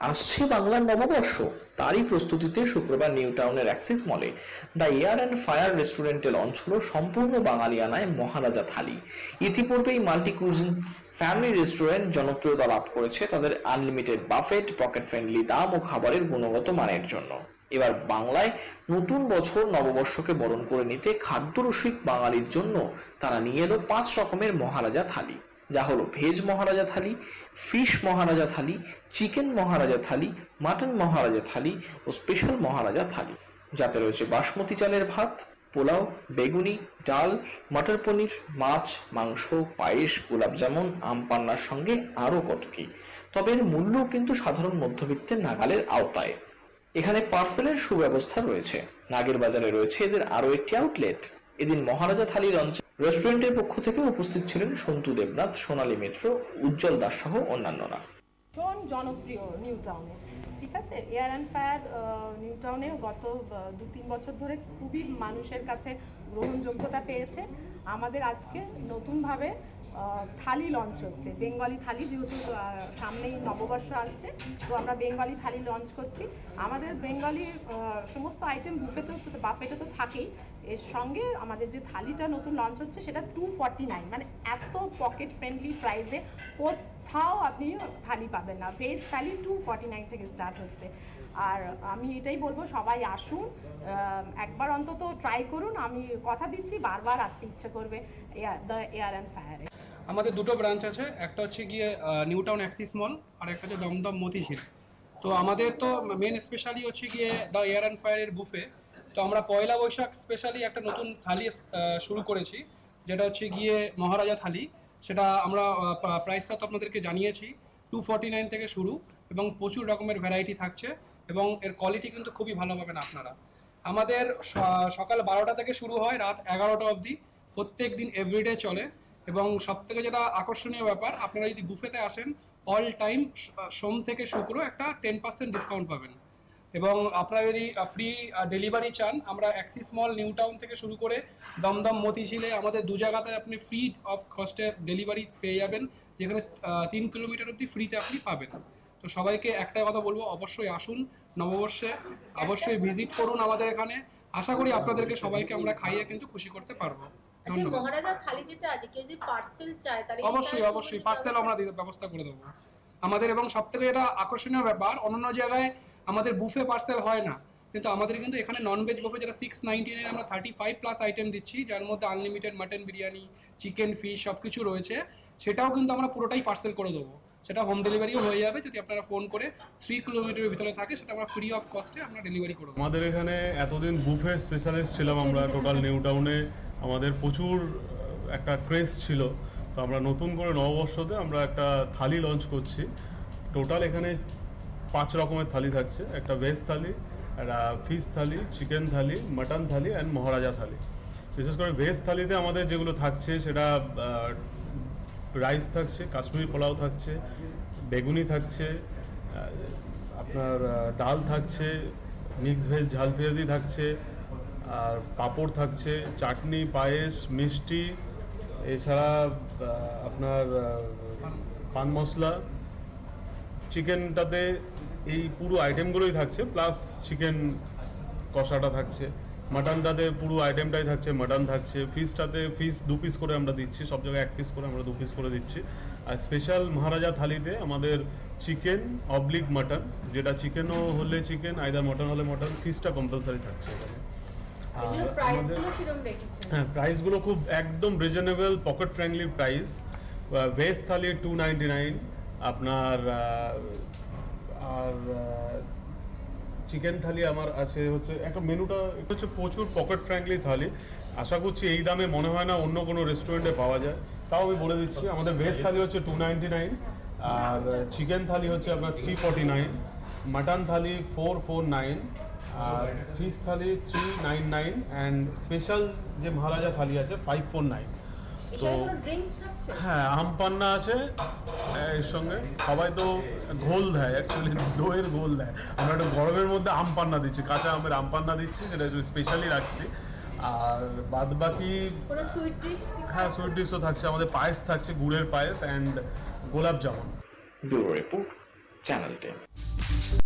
আসছে বাংলার নববর্ষ। তারই প্রস্তুতিতে শুক্রবার নিউ টাউনের অ্যাক্সিস মলে দ্য এয়ার অ্যান্ড ফায়ার রেস্টুরেন্টে লঞ্চ হলো সম্পূর্ণ বাঙালিয়ানায় মহারাজা থালি। ইতিপূর্বেই মাল্টি কুজিন ফ্যামিলি রেস্টুরেন্ট জনপ্রিয়তা লাভ করেছে তাদের আনলিমিটেড বাফেট, পকেট ফ্রেন্ডলি দাম ও খাবারের গুণগত মানের জন্য। এবার বাংলায় নতুন বছর নববর্ষকে বরণ করে নিতে খাদ্যরসিক বাঙালির জন্য তারা নিয়ে এলো পাঁচ রকমের মহারাজা থালি। যা হলো veg Maharaja thali fish Maharaja thali chicken Maharaja thali mutton Maharaja thali ও স্পেশাল মহারাজা থালি। যাতে রয়েছে বাসমতি চালের ভাত, পোলাও, বেগুনি, ডাল, মটর পনির, মাছ, মাংস, পায়েস গোলাপজামুন আম পান্নার সঙ্গে আরও কত কি। তবে এর মূল্য কিন্তু সাধারণ মধ্যবিত্তের নাগালের আওতায়। এখানে পার্সেলের সুব্যবস্থা রয়েছে। নাগের বাজারে রয়েছে এদের আরও একটি আউটলেট এদিন মহারাজা থালি লঞ্চ রেস্টুরেন্টের পক্ষ থেকে উপস্থিত ছিলেন সন্তু দেবনাথ, সোনালী মিত্র, উজ্জ্বল দাস সহ অন্যান্যরা। ভীষণ জনপ্রিয় নিউ টাউনে, ঠিক আছে? এয়ার অ্যান্ড ফায়ার নিউ টাউনে গত দু তিন বছর ধরে খুবই মানুষের কাছে গ্রহণযোগ্যতা পেয়েছে। আমাদের আজকে নতুনভাবে থালি লঞ্চ হচ্ছে। বেঙ্গলি থালি যেহেতু সামনেই নববর্ষ আসছে, তো আমরা বেঙ্গলি থালি লঞ্চ করছি। আমাদের বেঙ্গলি সমস্ত আইটেম বুফেতে তো বাফেটে তো থাকেই এর সঙ্গে আমাদের যে থালিটা নতুন লঞ্চ হচ্ছে, সেটা টু ফর্টি নাইন মানে এত পকেট ফ্রেন্ডলি প্রাইসে কোথাও আপনি থালি পাবেন না। Veg thali two forty nine থেকে স্টার্ট হচ্ছে। আর আমি এটাই বলব, সবাই আসুন একবার অন্তত ট্রাই করুন। আমি কথা দিচ্ছি, বারবার আসতে ইচ্ছে করবে দ্য এয়ার অ্যান্ড ফায়ারে আমাদের দুটো ব্রাঞ্চ আছে। একটা হচ্ছে গিয়ে নিউ টাউন অ্যাক্সিস মল আর একটা হচ্ছে দমদম মতিঝিল তো আমাদের তো মেন স্পেশালি হচ্ছে গিয়ে দ্য এয়ার অ্যান্ড ফায়ারের বুফে তো আমরা পয়লা বৈশাখ স্পেশালি একটা নতুন থালি শুরু করেছি। যেটা হচ্ছে গিয়ে মহারাজা থালি। সেটা আমরা প্রাইসটা তো আপনাদেরকে জানিয়েছি। টু ফর্টি নাইন থেকে শুরু এবং প্রচুর রকমের ভ্যারাইটি থাকছে এবং এর কোয়ালিটি কিন্তু খুবই ভালো পাবেন আপনারা। আমাদের সকাল বারোটা থেকে শুরু হয়, রাত এগারোটা অবধি। প্রত্যেক দিন এভরিডে চলে এবং সব থেকে যেটা আকর্ষণীয় ব্যাপার, আপনারা যদি বুফেতে আসেন অল টাইম সোম থেকে শুক্র একটা টেন পার্সেন্ট ডিসকাউন্ট পাবেন। এবং আপনারা যদি ফ্রি ডেলিভারি চান আমরা অ্যাক্সিস মল নিউ টাউন থেকে শুরু করে দমদম মতিঝিলে আমাদের দু জায়গাতে আপনি ফ্রি অফ কস্টে ডেলিভারি পেয়ে যাবেন যেখানে তিন কিলোমিটার অবধি ফ্রিতে আপনি পাবেন। তো সবাইকে একটাই কথা বলব অবশ্যই আসুন নববর্ষে অবশ্যই ভিজিট করুন আমাদের এখানে। আশা করি আপনাদেরকে সবাইকে আমরা খাইয়ে কিন্তু খুশি করতে পারব। আচ্ছা অবশ্যই অবশ্যই পার্সেল আমরা ব্যবস্থা করে দেবো। আমাদের এবং সব থেকে এটা আকর্ষণীয় ব্যাপার অন্যান্য জায়গায় আমাদের বুফে পার্সেল হয় না। কিন্তু আমাদের কিন্তু এখানে ননভেজ বুফে যেটা সিক্স নাইনটি আমরা থার্টি ফাইভ প্লাস আইটেম দিচ্ছি, যার মধ্যে unlimited mutton biryani chicken fish সব কিছু রয়েছে, সেটাও কিন্তু আমরা পুরোটাই পার্সেল করে দেবো। সেটা হোম ডেলিভারিও হয়ে যাবে, যদি আপনারা ফোন করে থ্রি কিলোমিটারের ভিতরে থাকে, সেটা আমরা ফ্রি অফ কস্টে আমরা ডেলিভারি করে দেবো। আমাদের এখানে এতদিন বুফে স্পেশালিস্ট ছিলাম আমরা টোটাল নিউ টাউনে আমাদের প্রচুর একটা ক্রেজ ছিল। তো আমরা নতুন করে নববর্ষতে আমরা একটা থালি লঞ্চ করছি। টোটাল এখানে পাঁচ রকমের থালি থাকছে। একটা ভেজ থালি, একটা fish thali chicken thali mutton thali and Maharaja thali. বিশেষ করে ভেজ থালিতে আমাদের যেগুলো থাকছে, সেটা রাইস থাকছে, কাশ্মীরি পোলাও থাকছে, বেগুনি থাকছে আপনার ডাল থাকছে মিক্স ভেজ ঝাল পেঁয়াজি থাকছে, আর পাঁপড় থাকছে, চাটনি, পায়েস, মিষ্টি, এছাড়া আপনার পান মশলা চিকেনটাতে এই পুরো আইটেমগুলোই থাকছে প্লাস চিকেন কষাটা থাকছে। মাটনটাতে পুরো আইটেমটাই থাকছে মাটন থাকছে। ফিশটাতে ফিশ দু পিস করে আমরা দিচ্ছি সব জায়গায় এক পিস করে আমরা দু পিস করে দিচ্ছি। আর স্পেশাল মহারাজা থালিতে আমাদের চিকেন অবলিক মাটন যেটা চিকেনও হলে চিকেন আইদার মটন হলে মটন ফিশটা কম্পালসারি থাকছে এখানে। হ্যাঁ প্রাইসগুলো খুব একদম reasonable pocket friendly price veg thali two ninety nine আপনার আর চিকেন থালি আমার আছে হচ্ছে, একটা মেনুটা হচ্ছে প্রচুর পকেট ফ্রেন্ডলি থালি আশা করছি এই দামে মনে হয় না অন্য কোনো রেস্টুরেন্টে পাওয়া যায়। তাও আমি বলে দিচ্ছি, আমাদের ভেজ থালি হচ্ছে টু নাইনটি নাইন আর চিকেন থালি হচ্ছে আপনার three forty nine mutton thali four four nine R fish thali three nine nine and special যে মহারাজা থালি আছে ফাইভ ফোর নাইন তো হ্যাঁ আম পান্না আছে এর সঙ্গে। সবাই তো ঘোল দেয় অ্যাকচুয়ালি দইয়ের ঘোল দেয়। আমরা একটা গরমের মধ্যে আম পান্না দিচ্ছি কাঁচা আমের আম পান্না দিচ্ছি সেটা একটু স্পেশালি রাখছি। আর বাদ বাকি সুইট হ্যাঁ সুইট ডিশও থাকছে আমাদের পায়েস থাকছে গুড়ের পায়েস and gulab jamun. Bureau report channel ten.